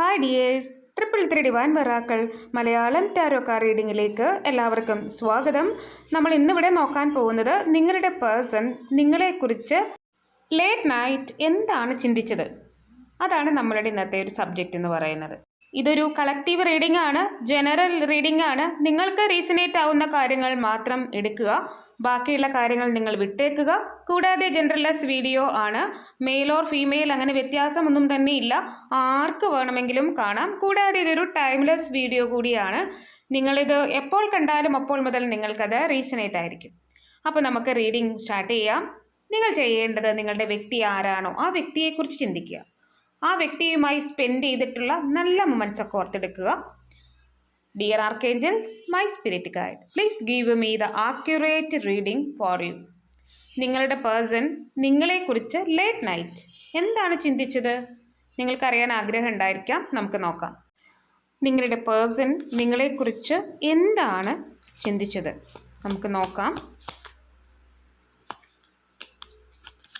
Hi dears triple three divine വെറാക്കൾ Malayalam tarot ടാരോക്കാർ റീഡിങ്ങിലേക്ക് എല്ലാവർക്കും സ്വാഗതം. നമ്മൾ ഇന്നിവിടെ നോക്കാൻ പോകുന്നത് നിങ്ങളുടെ പേഴ്സൺ നിങ്ങളെക്കുറിച്ച് ലേറ്റ് നൈറ്റ് എന്താണ് ചിന്തിച്ചത്? അതാണ് നമ്മളുടെ ഇന്നത്തെ ഒരു സബ്ജക്റ്റ് എന്ന് പറയുന്നത്. ഇതൊരു കളക്റ്റീവ് റീഡിംഗ് ആണ് ജനറൽ റീഡിംഗ് ആണ്. നിങ്ങൾക്ക് റീസണേറ്റ് ആവുന്ന കാര്യങ്ങൾ മാത്രം എടുക്കുക. ബാക്കിയുള്ള കാര്യങ്ങൾ നിങ്ങൾ വിട്ടേക്കുക. കൂടാതെ ജനറലസ് വീഡിയോ ആണ്. മെയിൽ ഓർ ഫീമെയിൽ അങ്ങനെ വ്യത്യാസമൊന്നും തന്നെ ഇല്ല. ആർക്ക് വേണമെങ്കിലും കാണാം. കൂടാതെ ഇതൊരു ടൈംലെസ് വീഡിയോ കൂടിയാണ്. നിങ്ങളിത് എപ്പോൾ കണ്ടാലും അപ്പോൾ മുതൽ നിങ്ങൾക്കത് റീസണേറ്റ് ആയിരിക്കും. അപ്പോൾ നമുക്ക് റീഡിംഗ് സ്റ്റാർട്ട് ചെയ്യാം. നിങ്ങൾ ചെയ്യേണ്ടത് നിങ്ങളുടെ വ്യക്തി ആരാണോ ആ വ്യക്തിയെക്കുറിച്ച് ചിന്തിക്കുക. ആ വ്യക്തിയുമായി സ്പെൻഡ് ചെയ്തിട്ടുള്ള നല്ല മൊമെന്റ്സ് ഒക്കെ ഓർത്തെടുക്കുക. Dear archangels my spirit guide please give me the accurate reading for you നിങ്ങളുടെ പേഴ്സൺ നിങ്ങളെക്കുറിച്ച് ലേറ്റ് നൈറ്റ് എന്താണ് ചിന്തിച്ചത്? നിങ്ങൾക്കറിയാൻ ആഗ്രഹം ഉണ്ടായിരിക്കാം. നമുക്ക് നോക്കാം. നിങ്ങളുടെ പേഴ്സൺ നിങ്ങളെക്കുറിച്ച് എന്താണ് ചിന്തിച്ചത്? നമുക്ക് നോക്കാം.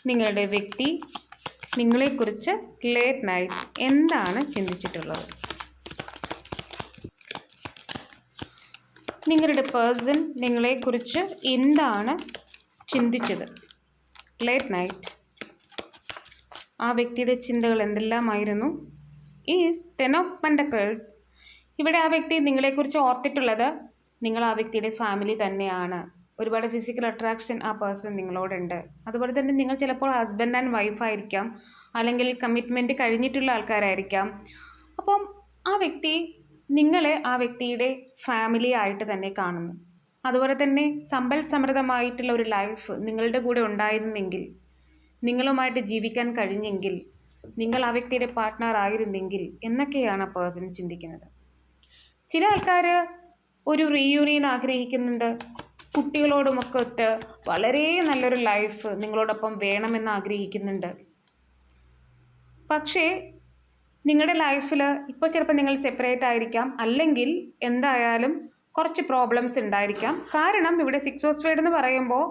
നിങ്ങളുടെ വ്യക്തി നിങ്ങളെക്കുറിച്ച് ലേറ്റ് നൈറ്റ് എന്താണ് ചിന്തിച്ചിട്ടുള്ളത്? നിങ്ങളുടെ പേഴ്സൺ നിങ്ങളെക്കുറിച്ച് എന്താണ് ചിന്തിച്ചത്? ലേറ്റ് നൈറ്റ് ആ വ്യക്തിയുടെ ചിന്തകൾ എന്തെല്ലാമായിരുന്നു? Is ten of pentacles. ഇവിടെ ആ വ്യക്തി നിങ്ങളെക്കുറിച്ച് ഓർത്തിട്ടുള്ളത് നിങ്ങൾ ആ വ്യക്തിയുടെ ഫാമിലി തന്നെയാണ്. ഒരുപാട് ഫിസിക്കൽ അട്രാക്ഷൻ ആ പേഴ്സൺ നിങ്ങളോടുണ്ട്. അതുപോലെ തന്നെ നിങ്ങൾ ചിലപ്പോൾ ഹസ്ബൻഡ് ആൻഡ് വൈഫായിരിക്കാം അല്ലെങ്കിൽ കമ്മിറ്റ്മെന്റ് കഴിഞ്ഞിട്ടുള്ള ആൾക്കാരായിരിക്കാം. അപ്പം ആ വ്യക്തി നിങ്ങളെ ആ വ്യക്തിയുടെ ഫാമിലി ആയിട്ട് തന്നെ കാണുന്നു. അതുപോലെ തന്നെ സമ്പൽ സമൃദ്ധമായിട്ടുള്ള ഒരു ലൈഫ് നിങ്ങളുടെ കൂടെ ഉണ്ടായിരുന്നെങ്കിൽ നിങ്ങളുമായിട്ട് ജീവിക്കാൻ കഴിഞ്ഞെങ്കിൽ നിങ്ങൾ ആ വ്യക്തിയുടെ പാർട്ട്ണർ ആയിരുന്നെങ്കിൽ എന്നൊക്കെയാണ് ആ പേഴ്സൺ ചിന്തിക്കുന്നത്. ചില ആൾക്കാർ ഒരു റീയൂണിയൻ ആഗ്രഹിക്കുന്നുണ്ട്. കുട്ടികളോടുമൊക്കെ ഒത്ത് വളരെ നല്ലൊരു ലൈഫ് നിങ്ങളോടൊപ്പം വേണമെന്ന് ആഗ്രഹിക്കുന്നുണ്ട്. പക്ഷേ നിങ്ങളുടെ ലൈഫിൽ ഇപ്പോൾ ചിലപ്പോൾ നിങ്ങൾ സെപ്പറേറ്റ് ആയിരിക്കാം. അല്ലെങ്കിൽ എന്തായാലും കുറച്ച് പ്രോബ്ലംസ് ഉണ്ടായിരിക്കാം. കാരണം ഇവിടെ സിക്സ് ഓഫ് സ്പേഡ് എന്ന് പറയുമ്പോൾ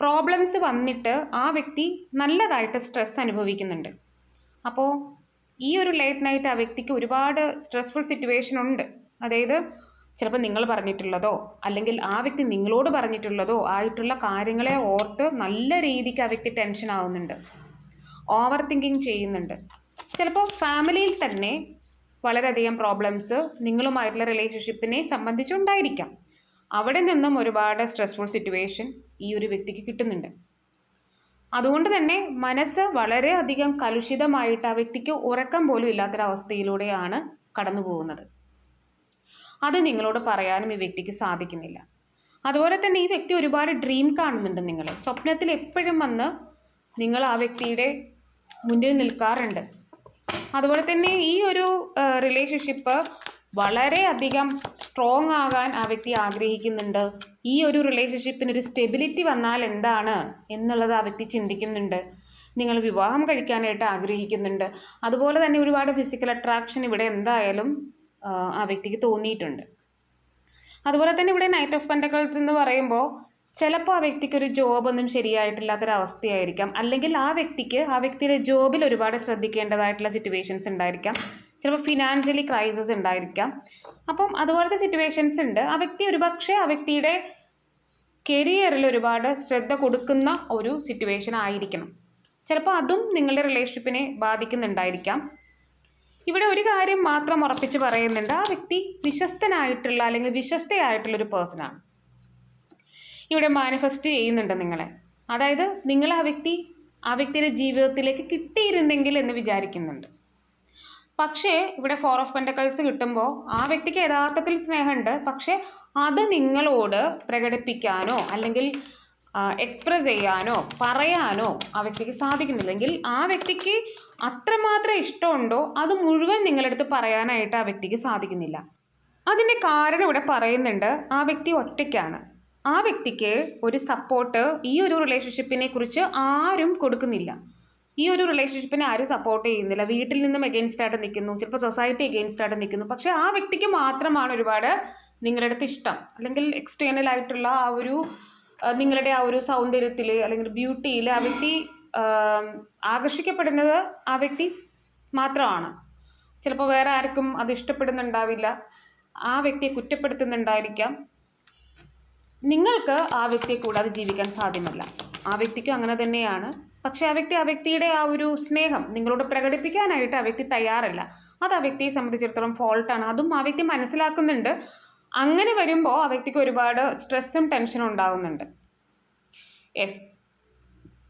പ്രോബ്ലംസ് വന്നിട്ട് ആ വ്യക്തി നല്ലതായിട്ട് സ്ട്രെസ് അനുഭവിക്കുന്നുണ്ട്. അപ്പോൾ ഈ ഒരു ലേറ്റ് നൈറ്റ് ആ വ്യക്തിക്ക് ഒരുപാട് സ്ട്രെസ്ഫുൾ സിറ്റുവേഷൻ ഉണ്ട്. അതായത് ചിലപ്പോൾ നിങ്ങൾ പറഞ്ഞിട്ടുള്ളതോ അല്ലെങ്കിൽ ആ വ്യക്തി നിങ്ങളോട് പറഞ്ഞിട്ടുള്ളതോ ആയിട്ടുള്ള കാര്യങ്ങളെ ഓർത്ത് നല്ല രീതിക്ക് ആ വ്യക്തി ടെൻഷൻ ആവുന്നുണ്ട്. ഓവർ തിങ്കിങ് ചെയ്യുന്നുണ്ട്. ചിലപ്പോൾ ഫാമിലിയിൽ തന്നെ വളരെയധികം പ്രോബ്ലംസ് നിങ്ങളുമായിട്ടുള്ള റിലേഷൻഷിപ്പിനെ സംബന്ധിച്ചുണ്ടായിരിക്കാം. അവിടെ നിന്നും ഒരുപാട് സ്ട്രെസ്ഫുൾ സിറ്റുവേഷൻ ഈ ഒരു വ്യക്തിക്ക് കിട്ടുന്നുണ്ട്. അതുകൊണ്ട് തന്നെ മനസ്സ് വളരെയധികം കലുഷിതമായിട്ട് ആ വ്യക്തിക്ക് ഉറക്കം പോലും ഇല്ലാത്തൊരവസ്ഥയിലൂടെയാണ് കടന്നു പോകുന്നത് അത് നിങ്ങളോട് പറയാനും ഈ വ്യക്തിക്ക് സാധിക്കുന്നില്ല. അതുപോലെ തന്നെ ഈ വ്യക്തി ഒരുപാട് ഡ്രീം കാണുന്നുണ്ട് നിങ്ങളെ. സ്വപ്നത്തിൽ എപ്പോഴും വന്ന് നിങ്ങൾ ആ വ്യക്തിയുടെ മുന്നിൽ നിൽക്കാറുണ്ട്. അതുപോലെ തന്നെ ഈ ഒരു റിലേഷൻഷിപ്പ് വളരെയധികം സ്ട്രോങ് ആകാൻ ആ വ്യക്തി ആഗ്രഹിക്കുന്നുണ്ട്. ഈ ഒരു റിലേഷൻഷിപ്പിന് ഒരു സ്റ്റെബിലിറ്റി വന്നാൽ എന്താണ് എന്നുള്ളത് ആ വ്യക്തി ചിന്തിക്കുന്നുണ്ട്. നിങ്ങൾ വിവാഹം കഴിക്കാനായിട്ട് ആഗ്രഹിക്കുന്നുണ്ട്. അതുപോലെ തന്നെ ഒരുപാട് ഫിസിക്കൽ അട്രാക്ഷൻ ഇവിടെ എന്തായാലും ആ വ്യക്തിക്ക് തോന്നിയിട്ടുണ്ട്. അതുപോലെ തന്നെ ഇവിടെ നൈറ്റ് ഓഫ് പെൻഡക്കൾസ് എന്ന് പറയുമ്പോൾ ചിലപ്പോൾ ആ വ്യക്തിക്ക് ഒരു ജോബൊന്നും ശരിയായിട്ടില്ലാത്തൊരവസ്ഥയായിരിക്കാം. അല്ലെങ്കിൽ ആ വ്യക്തിക്ക് ആ വ്യക്തിയുടെ ജോബിൽ ഒരുപാട് ശ്രദ്ധിക്കേണ്ടതായിട്ടുള്ള സിറ്റുവേഷൻസ് ഉണ്ടായിരിക്കാം. ചിലപ്പോൾ ഫിനാൻഷ്യലി ക്രൈസിസ് ഉണ്ടായിരിക്കാം. അപ്പം അതുപോലത്തെ സിറ്റുവേഷൻസ് ഉണ്ട്. ആ വ്യക്തി ഒരുപക്ഷെ ആ വ്യക്തിയുടെ കരിയറിൽ ഒരുപാട് ശ്രദ്ധ കൊടുക്കുന്ന ഒരു സിറ്റുവേഷൻ ആയിരിക്കണം. ചിലപ്പോൾ അതും നിങ്ങളുടെ റിലേഷൻഷിപ്പിനെ ബാധിക്കുന്നുണ്ടായിരിക്കാം. ഇവിടെ ഒരു കാര്യം മാത്രം ഉറപ്പിച്ച് പറയുന്നുണ്ട്. ആ വ്യക്തി വിശ്വസ്തനായിട്ടുള്ള അല്ലെങ്കിൽ വിശ്വസ്തയായിട്ടുള്ള ഒരു പേഴ്സണാണ് ഇവിടെ മാനിഫെസ്റ്റ് ചെയ്യുന്നുണ്ട് നിങ്ങളെ. അതായത് നിങ്ങൾ ആ വ്യക്തി ആ വ്യക്തിയുടെ ജീവിതത്തിലേക്ക് കിട്ടിയിരുന്നെങ്കിൽ എന്ന് വിചാരിക്കുന്നുണ്ട്. പക്ഷേ ഇവിടെ ഫോർ ഓഫ് പെൻഡക്കൾസ് കിട്ടുമ്പോൾ ആ വ്യക്തിക്ക് യഥാർത്ഥത്തിൽ സ്നേഹമുണ്ട്. പക്ഷേ അത് നിങ്ങളോട് പ്രകടിപ്പിക്കാനോ അല്ലെങ്കിൽ എക്സ്പ്രസ് ചെയ്യാനോ പറയാനോ ആ വ്യക്തിക്ക് സാധിക്കുന്നില്ലെങ്കിൽ ആ വ്യക്തിക്ക് അത്രമാത്രം ഇഷ്ടമുണ്ടോ അത് മുഴുവൻ നിങ്ങളെടുത്ത് പറയാനായിട്ട് ആ വ്യക്തിക്ക് സാധിക്കുന്നില്ല. അതിന്റെ കാരണം ഇവിടെ പറയുന്നുണ്ട് ആ വ്യക്തി ഒറ്റയ്ക്കാണ്. ആ വ്യക്തിക്ക് ഒരു സപ്പോർട്ട് ഈ ഒരു റിലേഷൻഷിപ്പിനെ കുറിച്ച് ആരും കൊടുക്കുന്നില്ല. ഈ ഒരു റിലേഷൻഷിപ്പിനെ ആരും സപ്പോർട്ട് ചെയ്യുന്നില്ല. വീട്ടിൽ നിന്നും എഗെയിൻസ്റ്റ് ആയിട്ട് നിൽക്കുന്നു ചിലപ്പോൾ സൊസൈറ്റി എഗെയിൻസ്റ്റ് ആയിട്ട് നിൽക്കുന്നു. പക്ഷേ ആ വ്യക്തിക്ക് മാത്രമാണ് ഒരുപാട് നിങ്ങളുടെ അടുത്ത് ഇഷ്ടം. അല്ലെങ്കിൽ എക്സ്റ്റേണൽ ആയിട്ടുള്ള ആ ഒരു നിങ്ങളുടെ ആ ഒരു സൗന്ദര്യത്തിൽ അല്ലെങ്കിൽ ബ്യൂട്ടിയിൽ ആ വ്യക്തി ആകർഷിക്കപ്പെടുന്നത് ആ വ്യക്തി മാത്രമാണ്. ചിലപ്പോൾ വേറെ ആർക്കും അത് ഇഷ്ടപ്പെടുന്നുണ്ടാവില്ല. ആ വ്യക്തിയെ കുറ്റപ്പെടുത്തുന്നുണ്ടായിരിക്കാം. നിങ്ങൾക്ക് ആ വ്യക്തിയെ കൂടാതെ ജീവിക്കാൻ സാധ്യമല്ല. ആ വ്യക്തിക്കും അങ്ങനെ തന്നെയാണ്. പക്ഷേ ആ വ്യക്തി ആ വ്യക്തിയുടെ ആ ഒരു സ്നേഹം നിങ്ങളോട് പ്രകടിപ്പിക്കാനായിട്ട് ആ വ്യക്തി തയ്യാറല്ല. അത് ആ വ്യക്തിയെ സംബന്ധിച്ചിടത്തോളം ഫോൾട്ടാണ് അതും ആ വ്യക്തി മനസ്സിലാക്കുന്നുണ്ട്. അങ്ങനെ വരുമ്പോൾ ആ വ്യക്തിക്ക് ഒരുപാട് സ്ട്രെസ്സും ടെൻഷനും ഉണ്ടാകുന്നുണ്ട് യെസ്.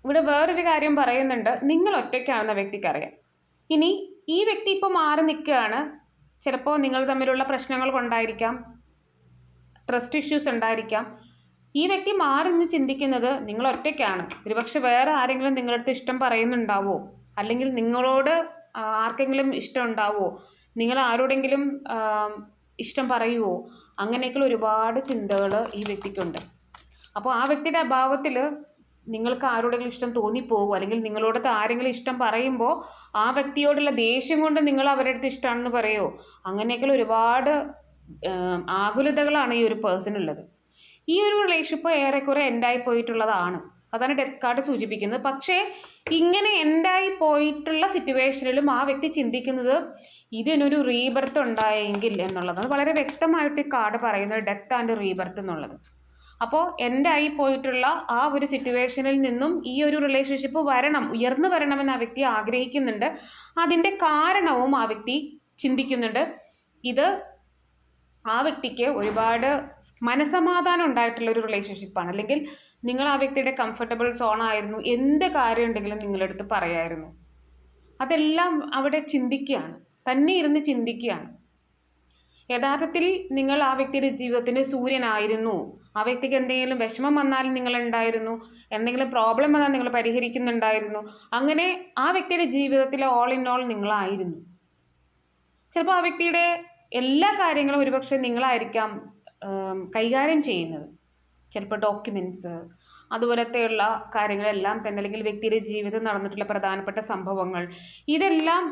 ഇവിടെ വേറൊരു കാര്യം പറയുന്നുണ്ട്. നിങ്ങൾ ഒറ്റയ്ക്കാണെന്ന വ്യക്തിക്കറിയാം. ഇനി ഈ വ്യക്തി ഇപ്പോൾ മാറി നിൽക്കുകയാണ്. ചിലപ്പോൾ നിങ്ങൾ തമ്മിലുള്ള പ്രശ്നങ്ങൾ കൊണ്ടായിരിക്കാം. ട്രസ്റ്റ് ഇഷ്യൂസ് ഉണ്ടായിരിക്കാം. ഈ വ്യക്തി മാറി നിന്ന് ചിന്തിക്കുന്നത് നിങ്ങൾ ഒറ്റയ്ക്കാണ്. ഒരുപക്ഷെ വേറെ ആരെങ്കിലും നിങ്ങളുടെ അടുത്ത് ഇഷ്ടം പറയുന്നുണ്ടാവോ? അല്ലെങ്കിൽ നിങ്ങളോട് ആർക്കെങ്കിലും ഇഷ്ടം ഉണ്ടാവോ? നിങ്ങൾ ആരോടെങ്കിലും ഇഷ്ടം പറയുമോ അങ്ങനെയൊക്കെയുള്ള ഒരുപാട് ചിന്തകൾ ഈ വ്യക്തിക്കുണ്ട്. അപ്പോൾ ആ വ്യക്തിയുടെ അഭാവത്തിൽ നിങ്ങൾക്ക് ആരോടെങ്കിലും ഇഷ്ടം തോന്നിപ്പോകും അല്ലെങ്കിൽ നിങ്ങളോടത്ത് ആരെങ്കിലും ഇഷ്ടം പറയുമ്പോൾ ആ വ്യക്തിയോടുള്ള ദേഷ്യം കൊണ്ട് നിങ്ങൾ അവരുടെ അടുത്ത് ഇഷ്ടമാണെന്ന് പറയുമോ അങ്ങനെയൊക്കെയുള്ള ഒരുപാട് ആകുലതകളാണ് ഈ ഒരു പേഴ്സൺ ഉള്ളത്. ഈ ഒരു റിലേഷൻഷിപ്പ് ഏറെക്കുറെ എൻഡായി പോയിട്ടുള്ളതാണ് അതാണ് ഡെത്ത് കാർഡ് സൂചിപ്പിക്കുന്നത്. പക്ഷേ ഇങ്ങനെ എൻഡായി പോയിട്ടുള്ള സിറ്റുവേഷനിലും ആ വ്യക്തി ചിന്തിക്കുന്നത് ഇതിനൊരു റീബർത്ത് ഉണ്ടായെങ്കിൽ എന്നുള്ളതാണ് വളരെ വ്യക്തമായിട്ട് ഈ കാർഡ് പറയുന്നത് ഡെത്ത് ആൻഡ് റീബർത്ത് എന്നുള്ളത്. അപ്പോൾ എന്റെ ആയി പോയിട്ടുള്ള ആ ഒരു സിറ്റുവേഷനിൽ നിന്നും ഈ ഒരു റിലേഷൻഷിപ്പ് വരണം ഉയർന്നു വരണമെന്ന് ആ വ്യക്തി ആഗ്രഹിക്കുന്നുണ്ട്. അതിന്റെ കാരണവും ആ വ്യക്തി ചിന്തിക്കുന്നുണ്ട്. ഇത് ആ വ്യക്തിക്ക് ഒരുപാട് മനസമാധാനം ഉണ്ടായിട്ടുള്ള ഒരു റിലേഷൻഷിപ്പാണ് അല്ലെങ്കിൽ നിങ്ങൾ ആ വ്യക്തിയുടെ കംഫർട്ടബിൾ സോൺ ആയിരുന്നു. എന്ത് കാര്യം ഉണ്ടെങ്കിലും നിങ്ങളെടുത്ത് പറയായിരുന്നു. അതെല്ലാം അവിടെ ചിന്തിക്കുകയാണ്. തന്നെ ഇരുന്ന് ചിന്തിക്കുകയാണ്. യഥാർത്ഥത്തിൽ നിങ്ങൾ ആ വ്യക്തിയുടെ ജീവിതത്തിന് സൂര്യനായിരുന്നു. ആ വ്യക്തിക്ക് എന്തെങ്കിലും വിഷമം വന്നാൽ നിങ്ങൾ ഉണ്ടായിരുന്നു എന്തെങ്കിലും പ്രോബ്ലം വന്നാൽ നിങ്ങൾ പരിഹരിക്കുന്നുണ്ടായിരുന്നു. അങ്ങനെ ആ വ്യക്തിയുടെ ജീവിതത്തിൽ ഓൾ ഇൻ ഓൾ നിങ്ങളായിരുന്നു. ചിലപ്പോൾ ആ വ്യക്തിയുടെ എല്ലാ കാര്യങ്ങളും ഒരുപക്ഷെ നിങ്ങളായിരിക്കാം കൈകാര്യം ചെയ്യുന്നത്. ചിലപ്പോൾ ഡോക്യുമെന്റ്സ് അതുപോലത്തെയുള്ള കാര്യങ്ങളെല്ലാം തന്നെ അല്ലെങ്കിൽ വ്യക്തിയുടെ ജീവിതം നടന്നിട്ടുള്ള പ്രധാനപ്പെട്ട സംഭവങ്ങൾ. ഇതെല്ലാം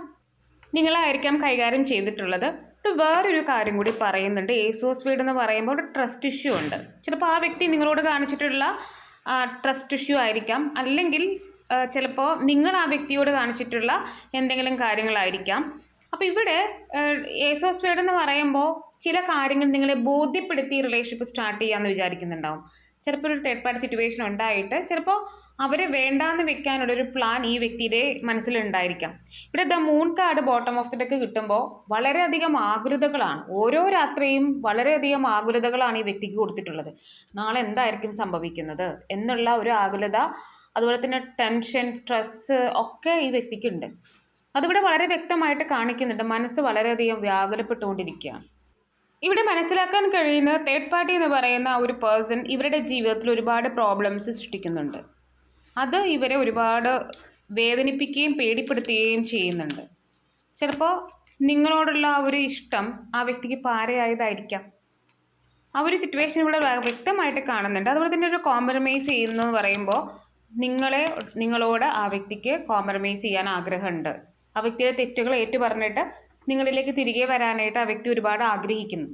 നിങ്ങളായിരിക്കാം കൈകാര്യം ചെയ്തിട്ടുള്ളത്. ഒരു വേറൊരു കാര്യം കൂടി പറയുന്നുണ്ട്. ഏസോസ് വീട് എന്ന് പറയുമ്പോൾ ഒരു ട്രസ്റ്റ് ഇഷ്യൂ ഉണ്ട്. ചിലപ്പോൾ ആ വ്യക്തി നിങ്ങളോട് കാണിച്ചിട്ടുള്ള ട്രസ്റ്റ് ഇഷ്യൂ ആയിരിക്കാം. അല്ലെങ്കിൽ ചിലപ്പോൾ നിങ്ങൾ ആ വ്യക്തിയോട് കാണിച്ചിട്ടുള്ള എന്തെങ്കിലും കാര്യങ്ങളായിരിക്കാം. അപ്പോൾ ഇവിടെ ഏസോസ് വീട് എന്ന് പറയുമ്പോൾ ചില കാര്യങ്ങൾ നിങ്ങളെ ബോധ്യപ്പെടുത്തി റിലേഷൻഷിപ്പ് സ്റ്റാർട്ട് ചെയ്യാമെന്ന് വിചാരിക്കുന്നുണ്ടാവും. ചിലപ്പോൾ ഒരു തേർഡ് പാർട്ടി സിറ്റുവേഷൻ ഉണ്ടായിട്ട് ചിലപ്പോൾ അവരെ വേണ്ടാന്ന് വെക്കാനുള്ളൊരു പ്ലാൻ ഈ വ്യക്തിയുടെ മനസ്സിലുണ്ടായിരിക്കാം. ഇവിടെ the moon card bottom of the deck കിട്ടുമ്പോൾ വളരെയധികം ആകുലതകളാണ്. ഓരോ രാത്രിയും വളരെയധികം ആകുലതകളാണ് ഈ വ്യക്തിക്ക് കൊടുത്തിട്ടുള്ളത്. നാളെ എന്തായിരിക്കും സംഭവിക്കുന്നത് എന്നുള്ള ഒരു ആകുലത അതുപോലെ തന്നെ ടെൻഷൻ സ്ട്രെസ്സ് ഒക്കെ ഈ വ്യക്തിക്കുണ്ട്. അതിവിടെ വളരെ വ്യക്തമായിട്ട് കാണിക്കുന്നുണ്ട്. മനസ്സ് വളരെയധികം വ്യാകുലപ്പെട്ടുകൊണ്ടിരിക്കുകയാണ്. ഇവിടെ മനസ്സിലാക്കാൻ കഴിയുന്ന തേർഡ് പാർട്ടി എന്ന് പറയുന്ന ഒരു പേഴ്സൺ ഇവരുടെ ജീവിതത്തിൽ ഒരുപാട് പ്രോബ്ലംസ് സൃഷ്ടിക്കുന്നുണ്ട്. അത് ഇവരെ ഒരുപാട് വേദനിപ്പിക്കുകയും പേടിപ്പെടുത്തുകയും ചെയ്യുന്നുണ്ട്. ചിലപ്പോൾ നിങ്ങളോടുള്ള ആ ഒരു ഇഷ്ടം ആ വ്യക്തിക്ക് പാരയായതായിരിക്കാം. ആ ഒരു സിറ്റുവേഷൻ ഇവിടെ വ്യക്തമായിട്ട് കാണുന്നുണ്ട്. അതുപോലെ തന്നെ ഒരു കോംപ്രമൈസ് ചെയ്യുന്നു എന്ന് പറയുമ്പോൾ നിങ്ങളെ നിങ്ങളോട് ആ വ്യക്തിക്ക് കോംപ്രമൈസ് ചെയ്യാൻ ആഗ്രഹമുണ്ട്. ആ വ്യക്തിയുടെ തെറ്റുകൾ ഏറ്റു പറഞ്ഞിട്ട് നിങ്ങളിലേക്ക് തിരികെ വരാനായിട്ട് ആ വ്യക്തി ഒരുപാട് ആഗ്രഹിക്കുന്നു.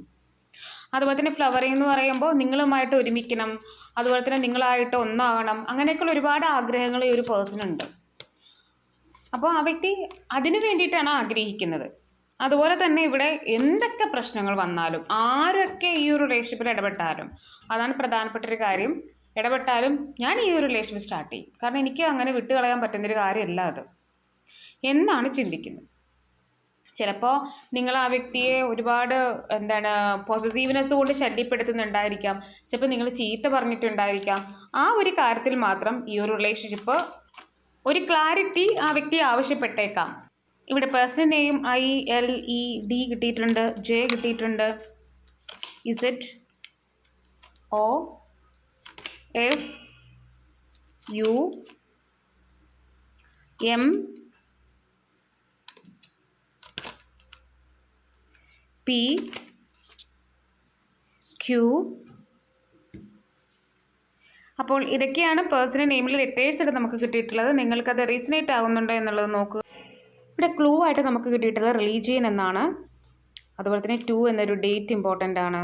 അതുപോലെ തന്നെ ഫ്ലവറിംഗ് എന്ന് പറയുമ്പോൾ നിങ്ങളുമായിട്ട് ഒരുമിക്കണം അതുപോലെ തന്നെ നിങ്ങളായിട്ട് ഒന്നാകണം അങ്ങനെയൊക്കെയുള്ള ഒരുപാട് ആഗ്രഹങ്ങൾ ഈ ഒരു പേഴ്സണുണ്ട് അപ്പോൾ ആ വ്യക്തി അതിന് വേണ്ടിയിട്ടാണ് ആഗ്രഹിക്കുന്നത്. അതുപോലെ തന്നെ ഇവിടെ എന്തൊക്കെ പ്രശ്നങ്ങൾ വന്നാലും ആരൊക്കെ ഈ ഒരു റിലേഷൻഷിപ്പിൽ ഇടപെട്ടാലും അതാണ് പ്രധാനപ്പെട്ട ഒരു കാര്യം. ഇടപെട്ടാലും ഞാൻ ഈ ഒരു റിലേഷൻഷിപ്പ് സ്റ്റാർട്ട് ചെയ്യും. കാരണം എനിക്ക് അങ്ങനെ വിട്ടുകളയാൻ പറ്റുന്നൊരു കാര്യമല്ല അത്. എന്നാണ് ചിന്തിക്കുന്നത്. ചിലപ്പോൾ നിങ്ങൾ ആ വ്യക്തിയെ ഒരുപാട് എന്താണ് പോസിറ്റീവ്നെസ് കൊണ്ട് ശല്യപ്പെടുത്തുന്നുണ്ടായിരിക്കാം. ചിലപ്പോൾ നിങ്ങൾ ചീത്ത പറഞ്ഞിട്ടുണ്ടായിരിക്കാം. ആ ഒരു കാര്യത്തിൽ മാത്രം ഈ ഒരു റിലേഷൻഷിപ്പ് ഒരു ക്ലാരിറ്റി ആ വ്യക്തി ആവശ്യപ്പെട്ടേക്കാം. ഇവിടെ personal name I L E D കിട്ടിയിട്ടുണ്ട് ജെ കിട്ടിയിട്ടുണ്ട്. Z O F U M P Q അപ്പോൾ ഇതൊക്കെയാണ് പേഴ്സണൽ നെയിമിൽ ലെറ്റേഴ്സ് ആയിട്ട് നമുക്ക് കിട്ടിയിട്ടുള്ളത്. നിങ്ങൾക്കത് റീസണേറ്റ് ആവുന്നുണ്ടോ എന്നുള്ളത് നോക്കുക ഇവിടെ ക്ലൂ ആയിട്ട് നമുക്ക് കിട്ടിയിട്ടുള്ളത് റിലീജിയൻ എന്നാണ്. അതുപോലെ തന്നെ ടു എന്നൊരു ഡേറ്റ് ഇമ്പോർട്ടന്റ് ആണ്.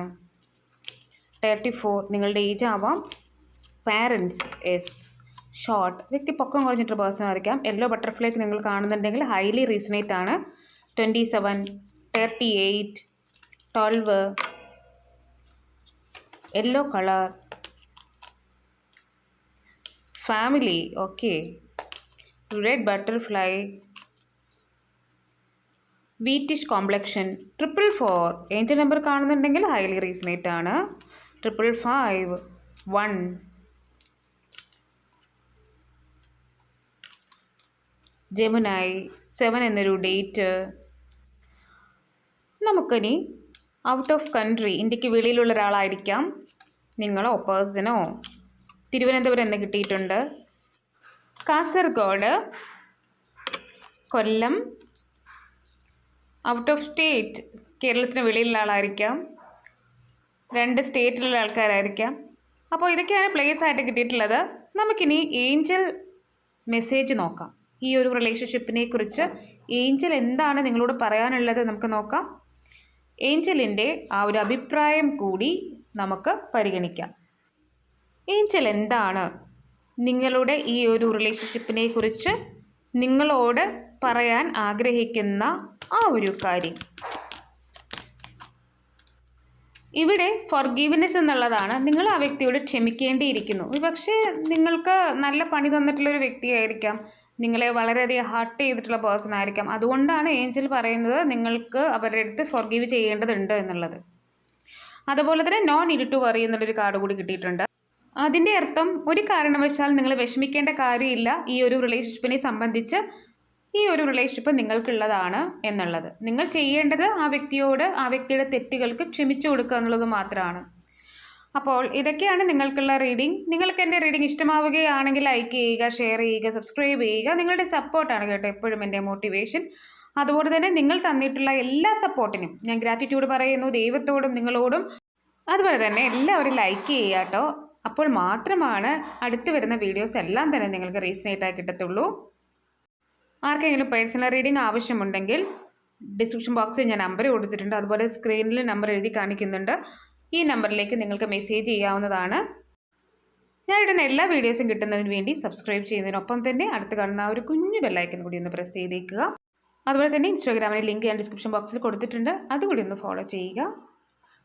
തേർട്ടി ഫോർ നിങ്ങളുടെ ഏജ് ആവാം. പാരൻസ് എസ് ഷോർട്ട് വ്യക്തി പൊക്കം കുറഞ്ഞിട്ട് പേഴ്സൺ ആയിരിക്കാം. യെല്ലോ ബട്ടർഫ്ലൈക്ക് നിങ്ങൾ കാണുന്നുണ്ടെങ്കിൽ ഹൈലി റീസണേറ്റ് ആണ്. Twenty seven thirty eight twelve yellow colour family okay red butterfly wheatish complexion triple four angel number കാണുന്നുണ്ടെങ്കിൽ ഹൈലി റീസണേറ്റ് ആണ്. ട്രിപ്പിൾ ഫൈവ് വൺ ജമുനായി സെവൻ എന്നൊരു ഡേറ്റ് നമുക്കിനി ഔട്ട് ഓഫ് കൺട്രി ഇന്ത്യയ്ക്ക് വെളിയിലുള്ള ഒരാളായിരിക്കാം. നിങ്ങളോ പേഴ്സണോ? തിരുവനന്തപുരം എന്ന് കിട്ടിയിട്ടുണ്ട്. Kasaragod Kollam. Out of state കേരളത്തിന് വെളിയിലുള്ള ആളായിരിക്കാം. രണ്ട് സ്റ്റേറ്റിലുള്ള ആൾക്കാരായിരിക്കാം. അപ്പോൾ ഇതൊക്കെയാണ് പ്ലേസ് ആയിട്ട് കിട്ടിയിട്ടുള്ളത്. നമുക്കിനി ഏഞ്ചൽ മെസ്സേജ് നോക്കാം. ഈ ഒരു റിലേഷൻഷിപ്പിനെ കുറിച്ച് ഏഞ്ചൽ എന്താണ് നിങ്ങളോട് പറയാനുള്ളത് നമുക്ക് നോക്കാം. ഏഞ്ചലിന്റെ ആ ഒരു അഭിപ്രായം കൂടി നമുക്ക് പരിഗണിക്കാം. ഏഞ്ചൽ എന്താണ്? നിങ്ങളുടെ ഈ ഒരു റിലേഷൻഷിപ്പിനെ കുറിച്ച് നിങ്ങളോട് പറയാൻ ആഗ്രഹിക്കുന്ന ആ ഒരു കാര്യം. ഇവിടെ ഫോർഗീവ്നെസ് എന്നുള്ളതാണ് നിങ്ങൾ ആ വ്യക്തിയോട് ക്ഷമിക്കേണ്ടിയിരിക്കുന്നു. പക്ഷേ നിങ്ങൾക്ക് നല്ല പണി തന്നിട്ടുള്ളൊരു വ്യക്തിയായിരിക്കാം. നിങ്ങളെ വളരെയധികം ഹർട്ട് ചെയ്തിട്ടുള്ള പേഴ്സൺ ആയിരിക്കാം. അതുകൊണ്ടാണ് ഏഞ്ചൽ പറയുന്നത് നിങ്ങൾക്ക് അവരുടെ അടുത്ത് ഫോർഗീവ് ചെയ്യേണ്ടതുണ്ട് എന്നുള്ളത്. അതുപോലെ തന്നെ നോൺ ഇരിട്ടു വറി എന്നുള്ളൊരു കാർഡ് കൂടി കിട്ടിയിട്ടുണ്ട്. അതിന്റെ അർത്ഥം ഒരു കാരണവശാൽ നിങ്ങൾ വിഷമിക്കേണ്ട കാര്യമില്ല. ഈ ഒരു റിലേഷൻഷിപ്പിനെ സംബന്ധിച്ച് ഈ ഒരു റിലേഷൻഷിപ്പ് നിങ്ങൾക്കുള്ളതാണ് എന്നുള്ളത്. നിങ്ങൾ ചെയ്യേണ്ടത് ആ വ്യക്തിയോട് ആ വ്യക്തിയുടെ തെറ്റുകൾക്ക് ക്ഷമിച്ചു കൊടുക്കുക എന്നുള്ളത് മാത്രമാണ്. അപ്പോൾ ഇതൊക്കെയാണ് നിങ്ങൾക്കുള്ള റീഡിംഗ് നിങ്ങൾക്ക് എന്റെ റീഡിംഗ് ഇഷ്ടമാവുകയാണെങ്കിൽ ലൈക്ക് ചെയ്യുക ഷെയർ ചെയ്യുക സബ്സ്ക്രൈബ് ചെയ്യുക. നിങ്ങളുടെ സപ്പോർട്ടാണ് കേട്ടോ എപ്പോഴും എന്റെ മോട്ടിവേഷൻ അതുപോലെ തന്നെ നിങ്ങൾ തന്നിട്ടുള്ള എല്ലാ സപ്പോർട്ടിനും ഞാൻ ഗ്രാറ്റിറ്റ്യൂഡ് പറയുന്നു ദൈവത്തോടും നിങ്ങളോടും. അതുപോലെ തന്നെ എല്ലാവരും ലൈക്ക് ചെയ്യുക കേട്ടോ. അപ്പോൾ മാത്രമാണ് അടുത്ത് വരുന്ന വീഡിയോസ് എല്ലാം തന്നെ നിങ്ങൾക്ക് റീസണേറ്റായി കിട്ടത്തുള്ളൂ. ആർക്കെങ്കിലും പേഴ്സണൽ റീഡിംഗ് ആവശ്യമുണ്ടെങ്കിൽ ഡിസ്ക്രിപ്ഷൻ ബോക്സിൽ ഞാൻ നമ്പർ കൊടുത്തിട്ടുണ്ട്. അതുപോലെ സ്ക്രീനിൽ നമ്പർ എഴുതി കാണിക്കുന്നുണ്ട്. ഈ നമ്പറിലേക്ക് നിങ്ങൾക്ക് മെസ്സേജ് ചെയ്യാവുന്നതാണ്. ഞാൻ ഇടുന്ന എല്ലാ വീഡിയോസും കിട്ടുന്നതിന് വേണ്ടി സബ്സ്ക്രൈബ് ചെയ്യുന്നതിനൊപ്പം തന്നെ അടുത്ത് കാണുന്ന ആ ഒരു കുഞ്ഞു ബെല്ലൈക്കൻ കൂടി ഒന്ന് പ്രസ് ചെയ്തേക്കുക. അതുപോലെ തന്നെ ഇൻസ്റ്റാഗ്രാമിലെ ലിങ്ക് ഞാൻ ഡിസ്ക്രിപ്ഷൻ ബോക്സിൽ കൊടുത്തിട്ടുണ്ട്. അതുകൂടി ഒന്ന് ഫോളോ ചെയ്യുക.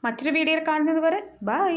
മറ്റൊരു വീഡിയോയിൽ കാണുന്നത് വരെ ബൈ